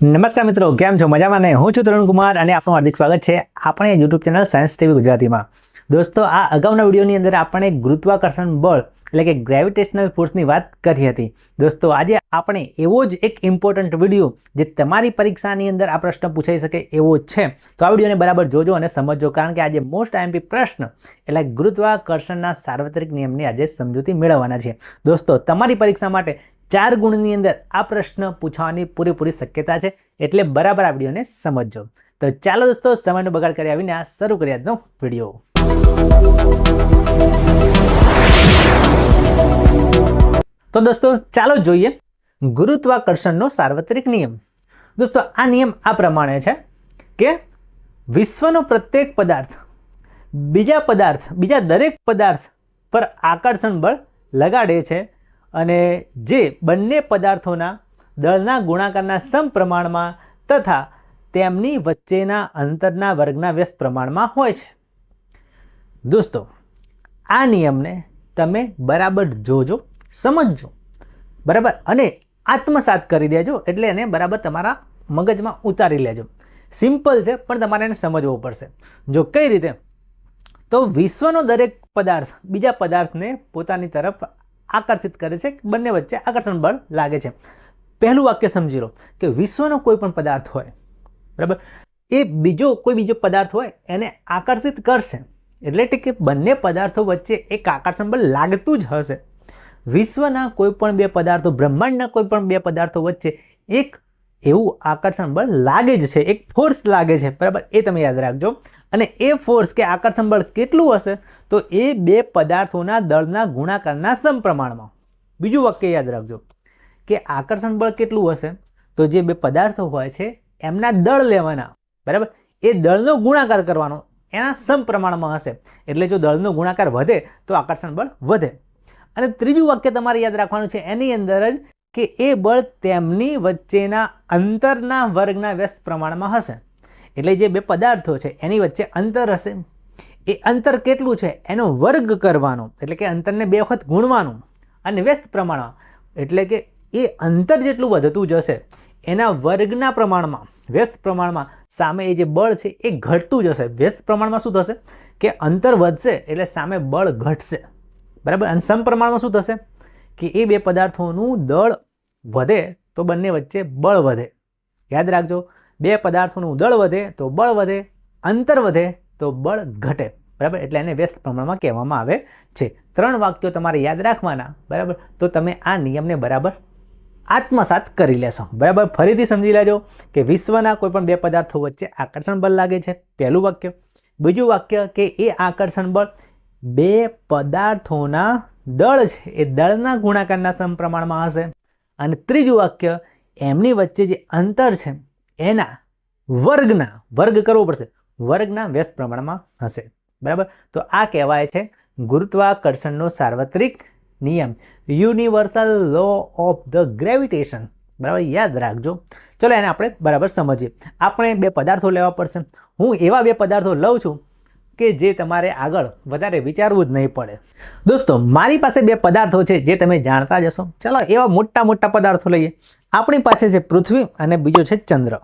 નમસ્કાર મિત્રો, કેમ છો? મજામાં ને? હું છું તરુણ કુમાર અને આપનું હાર્દિક સ્વાગત છે આપણે યુટ્યુબ ચેનલ સાયન્સ ટીવી ગુજરાતીમાં. દોસ્તો, આ અગાઉના વિડીયોની અંદર આપણે ગુરુત્વાકર્ષણ બળ એટલે કે ગ્રેવિટેશનલ ફોર્સની વાત કરી હતી. દોસ્તો, આજે આપણે એવો જ એક ઇમ્પોર્ટન્ટ વીડિયો જે તમારી પરીક્ષાની અંદર આ પ્રશ્ન પૂછાઈ શકે એવો જ છે. તો આ વિડીયોને બરાબર જોજો અને સમજજો, કારણ કે આજે મોસ્ટ આઈએમપી પ્રશ્ન એટલે ગુરુત્વાકર્ષણના સાર્વત્રિક નિયમની આજે સમજૂતી મેળવવાના છે. દોસ્તો, તમારી પરીક્ષા માટે ચાર ગુણની અંદર આ પ્રશ્ન પૂછવાની પૂરેપૂરી શક્યતા છે, એટલે બરાબર આ વિડીયોને સમજજો. તો ચાલો દોસ્તો, સમયનો બગાડ કરી આવીને આ શરૂ કરી આજનો વીડિયો. તો દોસ્તો, ચાલો જોઈએ ગુરુત્વાકર્ષણનો સાર્વત્રિક નિયમ. દોસ્તો, આ નિયમ આ પ્રમાણે છે કે વિશ્વનો પ્રત્યેક પદાર્થ, બીજા પદાર્થ, બીજા દરેક પદાર્થ પર આકર્ષણ બળ લગાડે છે અને જે બંને પદાર્થોના દળના ગુણાકારના સમપ્રમાણમાં તથા તેમની વચ્ચેના અંતરના વર્ગના વ્યસ્ત પ્રમાણમાં હોય છે. દોસ્તો, આ નિયમને તમે બરાબર જોજો, સમજજો. બરાબર? અને આત્મસાત કરી દેજો એટલે એને બરાબર તમારા મગજમાં ઉતારી લેજો. સિમ્પલ છે, પણ તમારે એને સમજવું પડશે. જો કઈ રીતે? તો વિશ્વનો દરેક પદાર્થ, બીજા પદાર્થને પોતાની તરફ આકર્ષિત કરે છે, બંને વચ્ચે આકર્ષણ બળ લાગે છે. પહેલું વાક્ય સમજી લો કે વિશ્વનો કોઈ પણ પદાર્થ હોય, બરાબર? એ બીજો, કોઈ બીજો પદાર્થ હોય, એને આકર્ષિત કરશે. એટલે કે બંને પદાર્થો વચ્ચે એક આકર્ષણ બળ લાગતું જ હશે. વિશ્વના કોઈ પણ બે પદાર્થો, બ્રહ્માંડના કોઈ પણ બે પદાર્થો વચ્ચે એક એવું આકર્ષણ બળ લાગે જ છે, એક ફોર્સ લાગે છે, બરાબર? એ તમે યાદ રાખજો. અને એ ફોર્સ કે આકર્ષણ બળ કેટલું હશે? તો એ બે પદાર્થોના દળના ગુણાકારના સમપ્રમાણમાં. બીજું વાક્ય યાદ રાખજો કે આકર્ષણ બળ કેટલું હશે? તો જે બે પદાર્થો હોય છે, એમના દળ લેવાના. બરાબર? એ દળનો ગુણાકાર કરવાનો એના સમપ્રમાણમાં હશે. એટલે જો દળનો ગુણાકાર વધે, તો આકર્ષણ બળ વધે. અને ત્રીજું વાક્ય તમારે યાદ રાખવાનું છે એની અંદર જ કે એ બળ તેમની વચ્ચેના અંતરના વર્ગના વ્યસ્ત પ્રમાણમાં હશે. એટલે જે બે પદાર્થો છે, એની વચ્ચે અંતર હશે. એ અંતર કેટલું છે? એનો વર્ગ કરવાનો. એટલે કે અંતરને બે વખત ગુણવાનું. અને વ્યસ્ત પ્રમાણમાં. એટલે કે એ અંતર જેટલું વધતું જશે, એના વર્ગના પ્રમાણમાં, વ્યસ્ત પ્રમાણમાં સામે એ જે બળ છે, એ ઘટતું જશે. વ્યસ્ત પ્રમાણમાં શું થશે? કે અંતર વધશે, એટલે સામે બળ ઘટશે. બરાબર? અને સમપ્રમાણમાં શું થશે? કે એ બે પદાર્થોનું દળ વધે, તો બંને વચ્ચે બળ વધે. યાદ રાખજો બે પદાર્થોનું દળ વધે તો બળ વધે, અંતર વધે તો બળ ઘટે. બરાબર? એટલે એને વ્યસ્ત પ્રમાણમાં કહેવામાં આવે છે. ત્રણ વાક્યો તમારે યાદ રાખવાના, બરાબર? તો તમે આ નિયમને બરાબર આત્મસાત કરી લેશો. બરાબર? ફરીથી સમજી લેજો કે વિશ્વના કોઈપણ બે પદાર્થો વચ્ચે આકર્ષણ બળ લાગે છે. પહેલું વાક્ય. બીજું વાક્ય કે એ આકર્ષણ બળ બે પદાર્થોના દળ છે. એ દળના ગુણાકારના સમપ્રમાણમાં હશે. અને ત્રીજું વાક્ય, એમની વચ્ચે જે અંતર છે એના વર્ગના વર્ગ કરવો પડશે. વર્ગના વ્યસ્ત પ્રમાણમાં હશે. બરાબર? તો આ કહેવાય છે ગુરુત્વાકર્ષણનો સાર્વત્રિક નિયમ. Universal law of the gravitation બરાબર? યાદ રાખજો. ચલો એને આપણે બરાબર સમજીએ. આપણે બે પદાર્થો લેવા પડશે. હું એવા બે પદાર્થો લઉં છું કે જે તમારે આગળ વધારે વિચારવું જ નહીં પડે. દોસ્તો, મારી પાસે બે પદાર્થો છે જે તમે જાણતા જ હશો. ચલો, એવા મોટા મોટા પદાર્થો લઈએ. આપણી પાસે છે પૃથ્વી અને બીજો છે ચંદ્ર.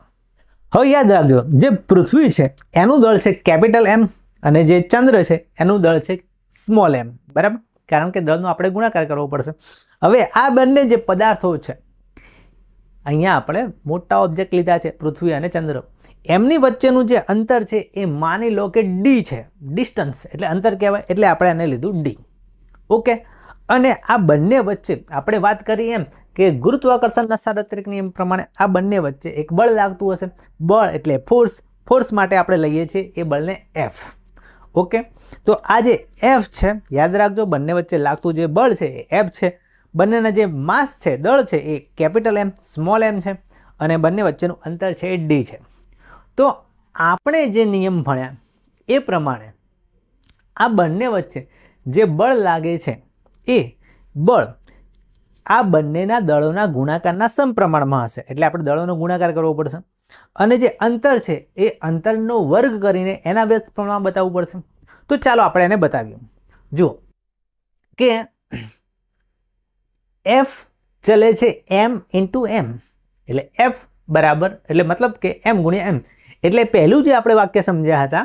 હવે યાદ રાખજો, જે પૃથ્વી છે, એનું દળ છે કેપિટલ એમ અને જે ચંદ્ર છે, એનું દળ છે સ્મોલ એમ બરાબર? કારણ કે દળનો આપણે ગુણાકાર કરવો પડશે. હવે આ બંને જે પદાર્થો છે અહીંયા આપણે મોટા ઓબ્જેક્ટ લીધા છે, પૃથ્વી અને ચંદ્ર. એમની વચ્ચેનું જે અંતર છે, એ માની લો કે ડી છે. ડિસ્ટન્સ એટલે અંતર કહેવાય, એટલે આપણે એને લીધું ડી ઓકે અને આ બંને વચ્ચે, આપણે વાત કરી એમ કે ગુરુત્વાકર્ષણના સાર્વત્રિક નિયમ પ્રમાણે આ બંને વચ્ચે એક બળ લાગતું હશે. બળ એટલે ફોર્સ ફોર્સ માટે આપણે લઈએ છીએ એ બળને એફ ઓકે તો આ જે એફ છે, યાદ રાખજો, બંને વચ્ચે લાગતું જે બળ છે, એ એફ છે. બંનેના જે માસ છે, દળ છે, એ કેપિટલ એમ સ્મોલ એમ છે અને બંને વચ્ચેનું અંતર છે એ ડી છે. તો આપણે જે નિયમ ભણ્યા એ પ્રમાણે આ બંને વચ્ચે જે બળ લાગે છે એ બળ આ બંનેના દળોના ગુણાકારના સમપ્રમાણમાં હશે. એટલે આપણે દળોનો ગુણાકાર કરવો પડશે અને જે અંતર છે એ અંતરનો વર્ગ કરીને એના વ્યસ્ત પ્રમાણમાં બતાવવું પડશે. તો ચાલો આપણે એને બતાવીએ. જુઓ કે એફ ચલે છે એમ ઇન્ટુ એમ એટલે એફ બરાબર, એટલે મતલબ કે એમ ગુણ્યા એમ એટલે પહેલું જે આપણે વાક્ય સમજ્યા હતા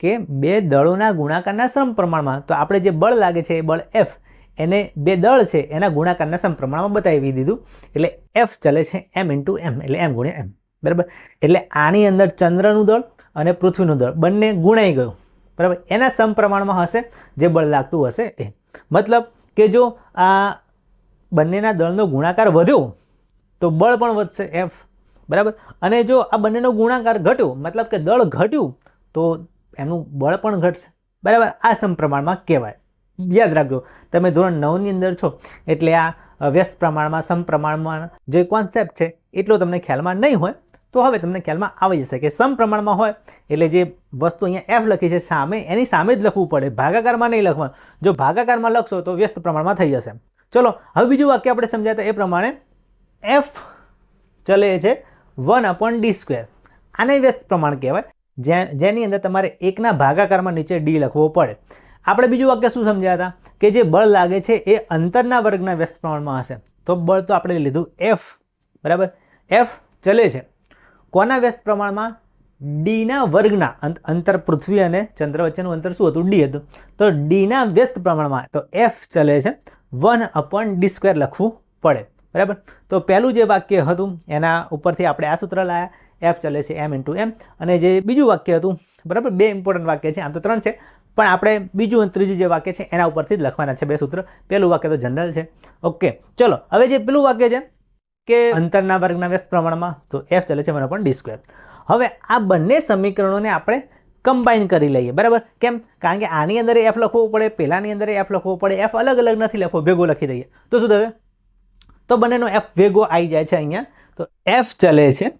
કે બે દળોના ગુણાકારના સમપ્રમાણમાં, તો આપણે જે બળ લાગે છે એ બળ એફ એને બે દળ છે એના ગુણાકારના સમપ્રમાણમાં બતાવી દીધું. એટલે એફ ચલે છે એમ ઇન્ટુ એમ એટલે એમ ગુણ્યા એમ બરાબર? એટલે આની અંદર ચંદ્રનું દળ અને પૃથ્વીનું દળ, બંને ગુણાઈ ગયું. બરાબર? એના સમપ્રમાણમાં હશે, જે બળ લાગતું હશે એ. મતલબ કે જો આ બંનેના દળનો ગુણાકાર વધ્યો, તો બળ પણ વધશે એફ બરાબર? અને જો આ બંનેનો ગુણાકાર ઘટ્યો, મતલબ કે દળ ઘટ્યું, તો એનું બળ પણ ઘટશે. બરાબર? આ સમપ્રમાણમાં કહેવાય. યાદ રાખજો, તમે ધોરણ નવની અંદર છો, એટલે આ વ્યસ્ત પ્રમાણમાં, સમપ્રમાણમાં જે કોન્સેપ્ટ છે, એટલો તમને ખ્યાલમાં નહીં હોય, તો હવે તમને ખ્યાલમાં આવી જશે કે સમપ્રમાણમાં હોય, એટલે જે વસ્તુ અહીંયા એફ લખી છે સામે, એની સામે જ લખવું પડે. ભાગાકારમાં નહીં લખવાનું. જો ભાગાકારમાં લખશો તો વ્યસ્ત પ્રમાણમાં થઈ જશે. ચલો, હવે બીજું વાક્ય આપણે સમજાતા એ પ્રમાણે એફ ચલે છે વન અપોન ડી સ્ક્વેર. આને વ્યસ્ત પ્રમાણ કહેવાય. જે, જેની અંદર તમારે એકના ભાગાકારમાં નીચે ડી લખવો પડે. આપણે બીજું વાક્ય શું સમજ્યા હતા? કે જે બળ લાગે છે એ અંતરના વર્ગના વ્યસ્ત પ્રમાણમાં હશે. તો બળ તો આપણે લીધું એફ બરાબર? એફ ચલે છે. કોના વ્યસ્ત પ્રમાણમાં? ડીના વર્ગના અંતર પૃથ્વી અને ચંદ્ર વચ્ચેનું અંતર શું હતું? ડી હતું. તો ડીના વ્યસ્ત પ્રમાણમાં તો એફ ચલે છે. વન અપોન ડી સ્ક્વેર લખવું પડે. બરાબર? તો પહેલું જે વાક્ય હતું, એના ઉપરથી આપણે આ સૂત્ર લાયા. એફ ચલે છે એમ ઇન્ટુ એમ અને જે બીજું વાક્ય હતું, બરાબર? બે ઇમ્પોર્ટન્ટ વાક્ય છે, આમ તો ત્રણ છે. પણ આપણે બીજું અને ત્રીજું જે વાક્ય છે, એના ઉપરથી જ લખવાના છે બે સૂત્ર. પહેલું વાક્ય તો જનરલ છે. ઓકે ચલો, હવે જે પેલું વાક્ય છે, કે અંતરના વર્ગના વ્યસ્ત પ્રમાણમાં, તો એફ ચલે છે મને પણ ડી સ્ક્વેર. હવે આ બંને સમીકરણોને આપણે કમ્બાઈન કરી લઈએ, બરાબર? કેમ? કારણ કે આની અંદર એફ લખવું પડે પહેલાંની અંદર એફ લખવું પડે એફ અલગ અલગ નથી લખવો, ભેગો લખી દઈએ. તો શું થશે? તો બંનેનો એફ ભેગો આવી જાય છે અહીંયા. તો એફ ચલે છે.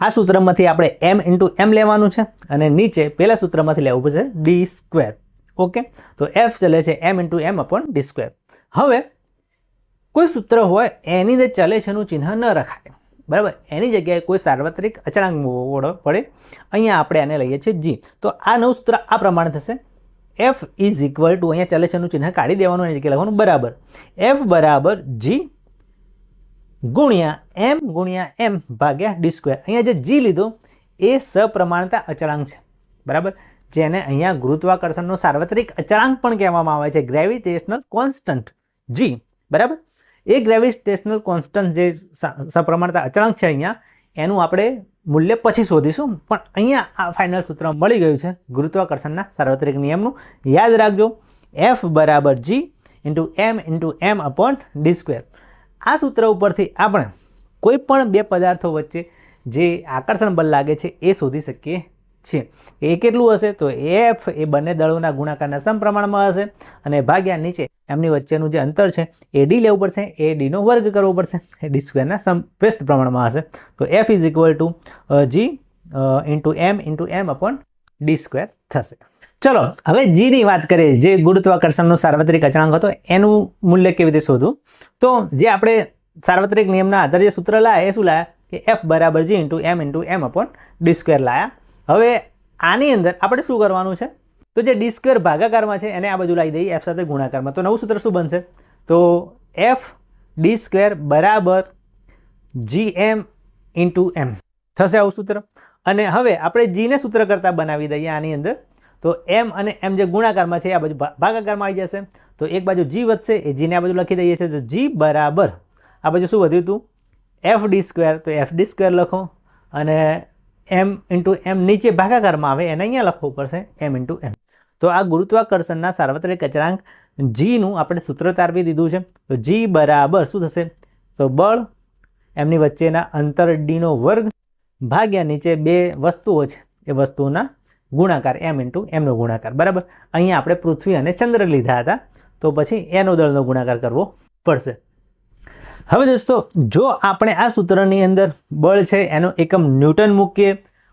આ સૂત્રમાંથી આપણે એમ ઇન્ટુ એમ લેવાનું છે અને નીચે પહેલા સૂત્રમાંથી લેવું પડશે ડી સ્ક્વેર ઓકે તો એફ ચલે છે M into M upon D square હવે કોઈ સૂત્ર હોય, એની અંદર ચલે છેનું ચિહ્ન ન રખાય. બરાબર? એની જગ્યાએ કોઈ સાર્વત્રિક અચળાંક પડે. અહીંયા આપણે આને લઈએ છીએ જી તો આ નવું સૂત્ર આ પ્રમાણે થશે. એફ ઇઝ ઇક્વલ ટુ અહીંયા ચલે છેનું ચિહ્ન કાઢી દેવાનું, એની જગ્યાએ લખવાનું બરાબર. એફ બરાબર જી ગુણ્યા એમ ગુણ્યા એમ ભાગ્યા ડી સ્ક્વેર અહીંયા જે જી લીધો, એ સપ્રમાણતા અચળાંક છે. બરાબર? જેને અહીંયા ગુરુત્વાકર્ષણનો સાર્વત્રિક અચળાંક પણ કહેવામાં આવે છે. ગ્રેવિટેશનલ કોન્સ્ટન્ટ જી બરાબર? એ ગ્રેવિટેશનલ કોન્સ્ટન્ટ જે સપ્રમાણતા અચળાંક છે અહીંયા, એનું આપણે મૂલ્ય પછી શોધીશું. પણ અહીંયા આ ફાઇનલ સૂત્ર મળી ગયું છે ગુરુત્વાકર્ષણના સાર્વત્રિક નિયમનું. યાદ રાખજો એફ બરાબર G into M into M upon D square આ સૂત્ર ઉપરથી આપણે કોઈ પણ બે પદાર્થો વચ્ચે જે આકર્ષણ બળ લાગે છે એ શોધી શકીએ. છીએ એ કેટલું હશે? તો એફ એ બંને દળોના ગુણાકારના સમપ્રમાણમાં હશે અને ભાગ્યા નીચે એમની વચ્ચેનું જે અંતર છે એ ડી લેવું પડશે, એ ડીનો વર્ગ કરવો પડશે, એ ડી સ્ક્વેરના સમ પ્રમાણમાં હશે. તો F is equal to G into M into M upon D square થશે. ચલો, હવે જીની વાત કરીએ. જે ગુરુત્વાકર્ષણનો સાર્વત્રિક અચળાંક હતો, એનું મૂલ્ય કેવી રીતે શોધવું? તો જે આપણે સાર્વત્રિક નિયમના આધારે જે સૂત્ર લાયા, એ શું લાયા? કે એફ બરાબર G into M into M upon D square લાયા. હવે આની અંદર આપણે શું કરવાનું છે? તો જે ડી ભાગાકારમાં છે, એને આ બાજુ લાવી દઈએ એફ સાથે ગુણાકારમાં. તો નવું સૂત્ર શું બનશે? તો એફ ડી સ્ક્વેર બરાબર જી એમ ઇન્ટુ એમ થશે આવું સૂત્ર. અને હવે આપણે જીને સૂત્ર કરતાં બનાવી દઈએ આની અંદર. તો એમ અને એમ જે ગુણાકારમાં છે આ બાજુ ભાગાકારમાં આવી જશે. તો એક બાજુ જી વધશે, એ જીને આ બાજુ લખી દઈએ છીએ. તો જી બરાબર. આ બાજુ શું વધ્યું હતું એફ ડી સ્ક્વેર તો એફ ડી સ્ક્વેર લખો. અને એમ ઇન્ટુ એમ નીચે ભાગાકારમાં આવે, એને અહીંયા લખવું પડશે એમ ઇન્ટુ એમ તો આ ગુરુત્વાકર્ષણના સાર્વત્રિક અચળાંક જીનું આપણે સૂત્ર તારવી દીધું છે. તો જી બરાબર શું થશે? તો બળ એમની વચ્ચેના અંતર ડીનો વર્ગ ભાગ્યા નીચે બે વસ્તુઓ છે. એ વસ્તુઓના ગુણાકાર એમ ઇન્ટુ એમનો ગુણાકાર. બરાબર? અહીંયા આપણે પૃથ્વી અને ચંદ્ર લીધા હતા. તો પછી એનો દળનો ગુણાકાર કરવો પડશે. હવે દોસ્તો, જો આપણે આ સૂત્રની અંદર બળ છે, એનો એકમ ન્યૂટન મૂકીએ,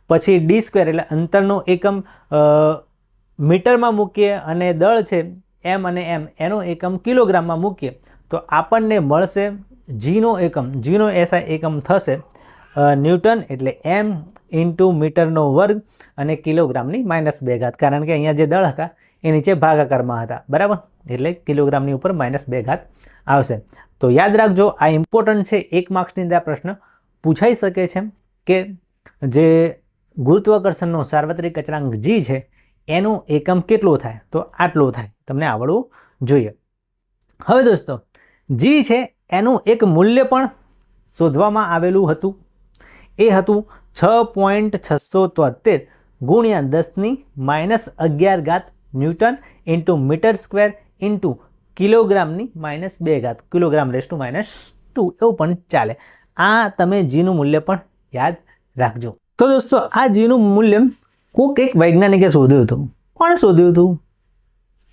પછી ડી સ્ક્વેર એટલે અંતરનો એકમ મીટરમાં મૂકીએ અને દળ છે એમ અને એમ એનો એકમ કિલોગ્રામમાં મૂકીએ, તો આપણને મળશે જીનો એકમ જીનો એસઆઈ એકમ થશે ન્યૂટન એટલે એમ ઇન્ટુ મીટરનો વર્ગ અને કિલોગ્રામની માઇનસ બે ઘાત, કારણ કે અહીંયા જે દળ હતા, એ નીચે ભાગાકારમાં હતા, બરાબર? એટલે કિલોગ્રામની ઉપર માઇનસ બે ઘાત આવશે. તો યાદ રાખજો, આ ઇમ્પોર્ટન્ટ છે, એક માર્ક્સની અંદર આ પ્રશ્ન પૂછાઈ શકે છે કે જે ગુરુત્વાકર્ષણનો સાર્વત્રિક અચળાંક જી છે, એનું એકમ કેટલો થાય? તો આટલો થાય. તમને આવડવું જોઈએ. હવે દોસ્તો જી છે, એનું એક મૂલ્ય પણ શોધવામાં આવેલું હતું. એ હતું છ પોઈન્ટ છસો તોતેર ગુણ્યા દસની માઇનસ અગિયાર ઘાત newton into metre square into કિલોગ્રામની minus બે ઘાત kilogram raise to minus two એવું પણ ચાલે આ તમે જીનું મૂલ્ય પણ યાદ રાખજો તો દોસ્તો આ જીનું મૂલ્ય કોઈક એક વૈજ્ઞાનિકે શોધ્યું હતું કોણે શોધ્યું હતું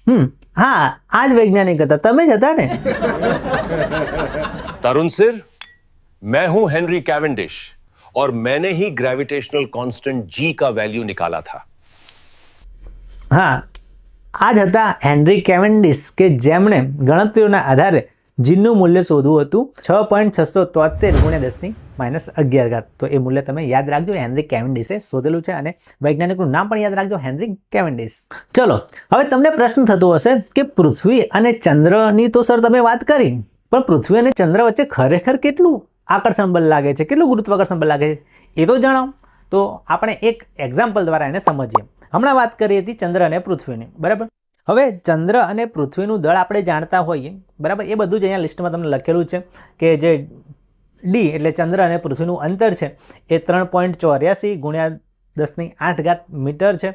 હમ હા આ જ વૈજ્ઞાનિક હતા તમે જ હતા ને तरुण सिर मैं हूं हेनरी कैवेंडिश और मैंने ही ग्रेविटेशनल कांस्टेंट जी का वैल्यू निकाला था હા આ જ હતા હેનરી કેવેન્ડિસ, કે જેમણે ગણતરીઓના આધારે જીનનું મૂલ્ય શોધવું હતું છ પોઈન્ટ છસો તોતેર ગુણ્યા દસની માઇનસ અગિયાર ઘાત. તો એ મૂલ્ય તમે યાદ રાખજો, હેનરી કેવેન્ડિસે શોધેલું છે અને વૈજ્ઞાનિકનું નામ પણ યાદ રાખજો, હેનરી કેવેન્ડિસ. ચલો, હવે તમને પ્રશ્ન થતો હશે કે પૃથ્વી અને ચંદ્રની તો સર તમે વાત કરી, પણ પૃથ્વી અને ચંદ્ર વચ્ચે ખરેખર કેટલું આકર્ષણ બળ લાગે છે, કેટલું ગુરુત્વાકર્ષણ બળ લાગે છે? એ તો જણાવો. તો આપણે એક એક્ઝામ્પલ દ્વારા એને સમજીએ. હમણાં વાત કરી હતી ચંદ્ર અને પૃથ્વીની, બરાબર? હવે ચંદ્ર અને પૃથ્વીનું દળ આપણે જાણતા હોઈએ, બરાબર? એ બધું જ અહીંયા લિસ્ટમાં તમને લખેલું છે કે જે ડી એટલે ચંદ્ર અને પૃથ્વીનું અંતર છે, એ ત્રણ પોઈન્ટ ચોર્યાસી ગુણ્યા દસની આઠ ઘાત મીટર છે.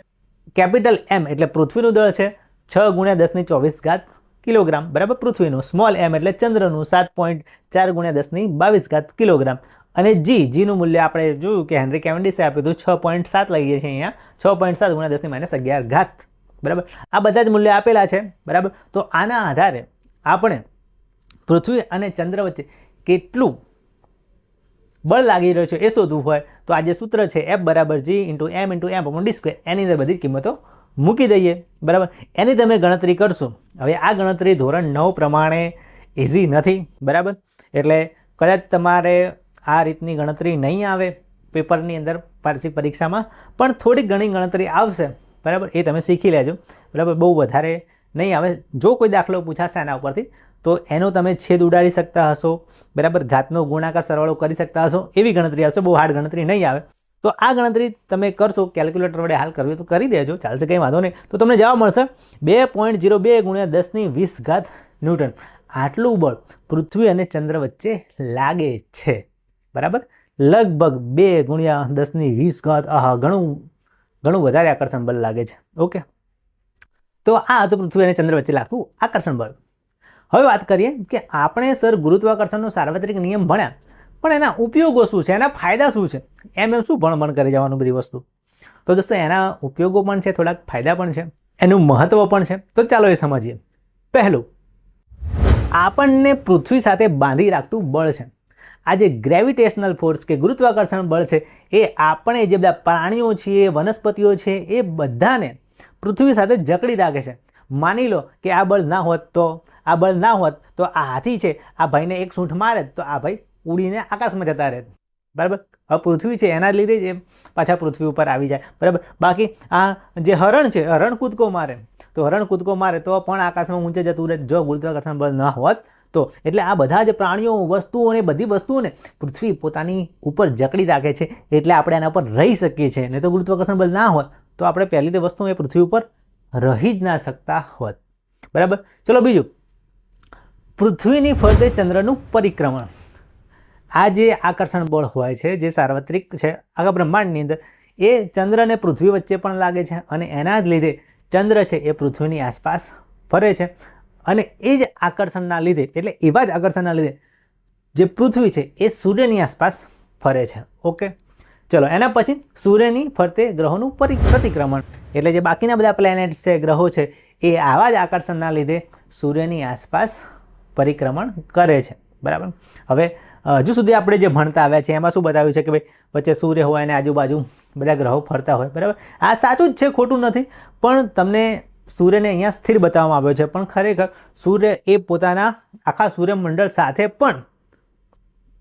કેપિટલ એમ એટલે પૃથ્વીનું દળ છે, છ ગુણ્યા દસની ચોવીસ ઘાત કિલોગ્રામ, બરાબર? પૃથ્વીનું, સ્મોલ એમ એટલે ચંદ્રનું સાત પોઈન્ટ ચાર ગુણ્યા દસની બાવીસ ઘાત કિલોગ્રામ. અને જી, જીનું મૂલ્ય આપણે જોયું કે હેનરી કેવન્ડિસે આપ્યું હતું છ પોઈન્ટ સાત લઈએ છીએ અહીંયા. છ પોઈન્ટ સાત ગુણ્યા દસની માઇનસ અગિયાર ઘાત. બરાબર? આ બધા જ મૂલ્ય આપેલા છે, બરાબર? તો આના આધારે આપણે પૃથ્વી અને ચંદ્ર વચ્ચે કેટલું બળ લાગી રહ્યું છે એ શોધવું હોય, તો આ જે સૂત્ર છે એફ બરાબર G into M into M D square એની અંદર બધી કિંમતો મૂકી દઈએ, બરાબર? એની તમે ગણતરી કરશો. હવે આ ગણતરી ધોરણ નવ પ્રમાણે ઇઝી નથી, બરાબર? એટલે કદાચ તમારે આ રીતની ગણતરી નહીં આવે પેપરની અંદર વાર્ષિક પરીક્ષામાં, પણ થોડીક ઘણી ગણતરી આવશે. બરાબર? એ તમે શીખી લેજો. બરાબર? બહુ વધારે નહીં આવે. જો કોઈ દાખલો પૂછાશે આના ઉપરથી, તો એનો તમે છેદ ઉડાડી શકતા હશો. બરાબર? ઘાતનો ગુણાકાર સરવાળો કરી શકતા હશો. એવી ગણતરી આવશે. બહુ હાર્ડ ગણતરી નહીં આવે. તો આ ગણતરી તમે કરશો, કેલ્ક્યુલેટર વડે હાલ કરવી તો કરી દેજો. ચાલશે, કંઈ વાંધો નહીં. તો તમને જવાબ મળશે. બે પોઈન્ટ જીરો બે ગુણ્યા દસની વીસ ઘાત ન્યૂટન. આટલું બળ પૃથ્વી અને ચંદ્ર વચ્ચે લાગે છે. બરાબર? લગભગ બે ગુણ્યા દસની વીસ ઘાત આહા, ઘણું ઘણું વધારે આકર્ષણ બળ લાગે છે. ઓકે. તો આ હતું પૃથ્વી અને ચંદ્ર વચ્ચે લાગતું આકર્ષણ બળ. હવે વાત કરીએ કે આપણે સર ગુરુત્વાકર્ષણનો સાર્વત્રિક નિયમ ભણ્યા. પણ એના ઉપયોગો શું છે? એના ફાયદા શું છે? એમ એમ શું ભણ ભણ કરી જવાનું બધી વસ્તુ? તો દોસ્તો, એના ઉપયોગો પણ છે, થોડાક ફાયદા પણ છે, એનું મહત્ત્વ પણ છે. તો ચાલો એ સમજીએ. પહેલું, આપણને પૃથ્વી સાથે બાંધી રાખતું બળ છે. આ જે ગ્રેવિટેશનલ ફોર્સ કે ગુરુત્વાકર્ષણ બળ છે, એ આપણે જે બધા પ્રાણીઓ છીએ વનસ્પતિઓ છે, એ બધાને પૃથ્વી સાથે જકડી રાખે છે. માની લો કે આ બળ ના હોત તો, આ બળ ના હોત તો આ હાથી છે, આ ભાઈને એક સૂંઠ મારે તો આ ભાઈ ઉડીને આકાશમાં જતા રહે. બરાબર? હવે પૃથ્વી છે, એના લીધે જ એ પાછા પૃથ્વી ઉપર આવી જાય. બરાબર? બાકી આ જે હરણ છે, હરણ કૂદકો મારે, તો હરણ કૂદકો મારે તો પણ આકાશમાં ઊંચે જતું રહે. જો ગુરુત્વાકર્ષણ બળ ન હોત તો એટલે આ બધા જ પ્રાણીઓ વસ્તુઓને બધી વસ્તુઓને પૃથ્વી પોતાની ઉપર જકડી રાખે છે, એટલે આપણે એના પર રહી શકીએ છીએ. નહીં તો ગુરુત્વાકર્ષણ બળ ના હોત તો આપણે પહેલી તે વસ્તુ એ પૃથ્વી ઉપર રહી જ ના શકતા હોત. બરાબર? ચલો બીજું. પૃથ્વીની ફરતે ચંદ્રનું પરિક્રમણ. આ જે આકર્ષણ બળ હોય છે, જે સાર્વત્રિક છે, આખા બ્રહ્માંડની અંદર, એ ચંદ્રને પૃથ્વી વચ્ચે પણ લાગે છે અને એના જ લીધે ચંદ્ર છે એ પૃથ્વીની આસપાસ ફરે છે. અને એ જ આકર્ષણના લીધે, એટલે એવા જ આકર્ષણના લીધે જે પૃથ્વી છે, એ સૂર્યની આસપાસ ફરે છે. ઓકે? ચલો, એના પછી સૂર્યની ફરતે ગ્રહોનું પ્રતિક્રમણ. એટલે જે બાકીના બધા પ્લેનેટ્સ છે, ગ્રહો છે, એ આવા જ આકર્ષણના લીધે સૂર્યની આસપાસ પરિક્રમણ કરે છે. બરાબર? હવે હજુ સુધી આપણે જે ભણતા આવ્યા છે એમાં શું બતાવ્યું છે કે ભાઈ, વચ્ચે સૂર્ય હોય અને આજુબાજુ બધા ગ્રહો ફરતા હોય. બરાબર? આ સાચું જ છે, ખોટું નથી. પણ તમને સૂર્યને અહીંયા સ્થિર બતાવવામાં આવ્યો છે. પણ ખરેખર સૂર્ય એ પોતાના આખા સૂર્યમંડળ સાથે પણ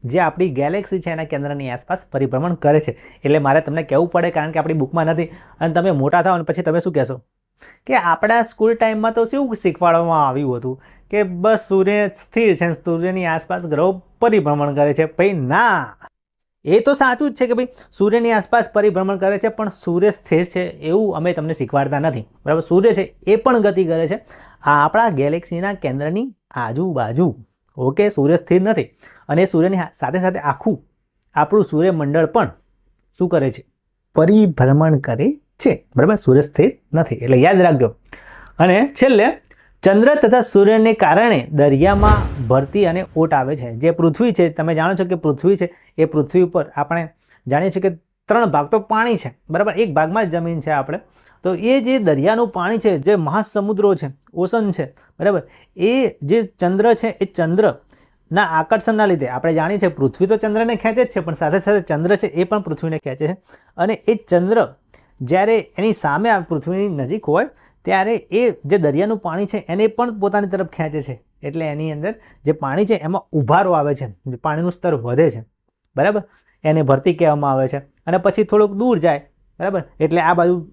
જે આપણી ગેલેક્સી છે એના કેન્દ્રની આસપાસ પરિભ્રમણ કરે છે. એટલે મારે તમને કહેવું પડે કારણ કે આપણી બુકમાં નથી. અને તમે મોટા થાઓ અને પછી તમે શું કહેશો? કે આપણા સ્કૂલ ટાઈમમાં તો શું શીખવાડવામાં આવ્યું હતું? કે બસ સૂર્ય સ્થિર છે સૂર્યની આસપાસ ગ્રહો પરિભ્રમણ કરે છે. ભાઈ ના. એ તો સાચું જ છે કે ભાઈ સૂર્યની આસપાસ પરિભ્રમણ કરે છે, પણ સૂર્ય સ્થિર છે એવું અમે તમને શીખવાડતા નથી. બરાબર? સૂર્ય છે એ પણ ગતિ કરે છે. આ આપણા ગેલેક્સીના કેન્દ્રની આજુબાજુ. ઓકે, સૂર્ય સ્થિર નથી અને સૂર્યની સાથે સાથે આખું આપણું સૂર્યમંડળ પણ શું કરે છે? પરિભ્રમણ કરે છે. બરાબર? સૂર્ય સ્થિર નથી. એટલે યાદ રાખજો. અને છેલ્લે ચંદ્ર તથા સૂર્યને કારણે દરિયામાં ભરતી અને ઓટ આવે છે. જે પૃથ્વી છે, તમે જાણો છો કે પૃથ્વી છે, એ પૃથ્વી ઉપર આપણે જાણીએ છીએ કે ત્રણ ભાગ તો પાણી છે. બરાબર? એક ભાગમાં જ જમીન છે આપણે. તો એ જે દરિયાનું પાણી છે, જે મહાસમુદ્રો છે, ઓશન છે, બરાબર? એ જે ચંદ્ર છે, એ ચંદ્રના આકર્ષણના લીધે આપણે જાણીએ છીએ પૃથ્વી તો ચંદ્રને ખેંચે જ છે, પણ સાથે સાથે ચંદ્ર છે, એ પણ પૃથ્વીને ખેંચે છે. અને એ ચંદ્ર જ્યારે એની સામે આ પૃથ્વીની નજીક હોય ત્યારે એ જે દરિયાનું પાણી છે, એને પણ પોતાની તરફ ખેંચે છે. એટલે એની અંદર જે પાણી છે, એમાં ઉભારો આવે છે. પાણીનું સ્તર વધે છે. બરાબર? એને ભરતી કહેવામાં આવે છે. અને પછી થોડુંક દૂર જાય. બરાબર? એટલે આ બાજુ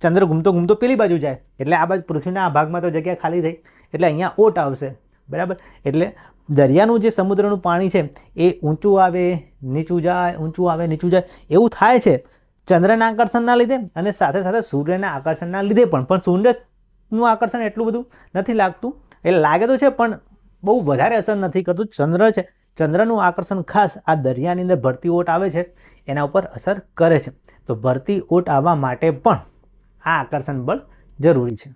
ચંદ્ર ઘૂમતો ઘૂમતો પેલી બાજુ જાય. એટલે આ બાજુ પૃથ્વીના આ ભાગમાં તો જગ્યા ખાલી થઈ. એટલે અહીંયા ઓટ આવશે. બરાબર? એટલે દરિયાનું જે સમુદ્રનું પાણી છે, એ ઊંચું આવે, નીચું જાય, ઊંચું આવે, નીચું જાય, એવું થાય છે. ચંદ્રના આકર્ષણના લીધે અને સાથે સાથે સૂર્યના આકર્ષણના લીધે પણ. પણ સૂર્યનું આકર્ષણ એટલું બધું નથી લાગતું. એટલે લાગે તો છે, પણ બહુ વધારે અસર નથી કરતું. ચંદ્ર છે, ચંદ્રનું આકર્ષણ ખાસ આ દરિયાની અંદર ભરતી ઓટ આવે છે, એના ઉપર અસર કરે છે. તો ભરતી ઓટ આવવા માટે પણ આ આકર્ષણ બળ જરૂરી છે.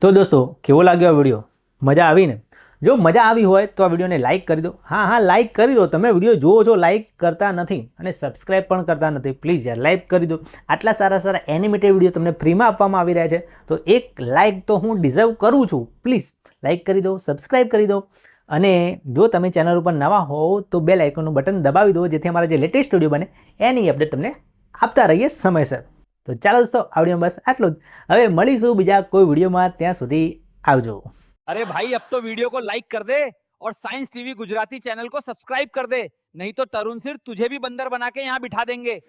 તો દોસ્તો, કેવો લાગ્યો આ વીડિયો? મજા આવીને? જો મજા આવી હોય તો આ વિડીયોને લાઇક કરી દો. હા હા લાઇક કરી દો. તમે વીડિયો જુઓ છો લાઇક કરતા નથી અને સબસ્ક્રાઇબ પણ કરતા નથી. પ્લીઝ યાર લાઇક કરી દો. આટલા સારા સારા એનિમેટેડ વીડિયો તમને ફ્રીમાં આપવામાં આવી રહ્યા છે. તો એક લાઇક તો હું ડિઝર્વ કરું છું. પ્લીઝ લાઇક કરી દો સબસ્ક્રાઇબ કરી દો. અને જો તમે ચેનલ ઉપર નવા હોવ તો બે લાઇકોનું બટન દબાવી દો, જેથી અમારા જે લેટેસ્ટ વીડિયો બને, એની અપડેટ તમને આપતા રહીએ સમયસર. તો ચાલો દોસ્તો, આ બસ આટલું જ. હવે મળીશું બીજા કોઈ વિડીયોમાં. ત્યાં સુધી આવજો. अरे भाई अब तो वीडियो को लाइक कर दे और साइंस टीवी गुजराती चैनल को सब्सक्राइब कर दे नहीं तो तरुण सिर तुझे भी बंदर बना के यहाँ बिठा देंगे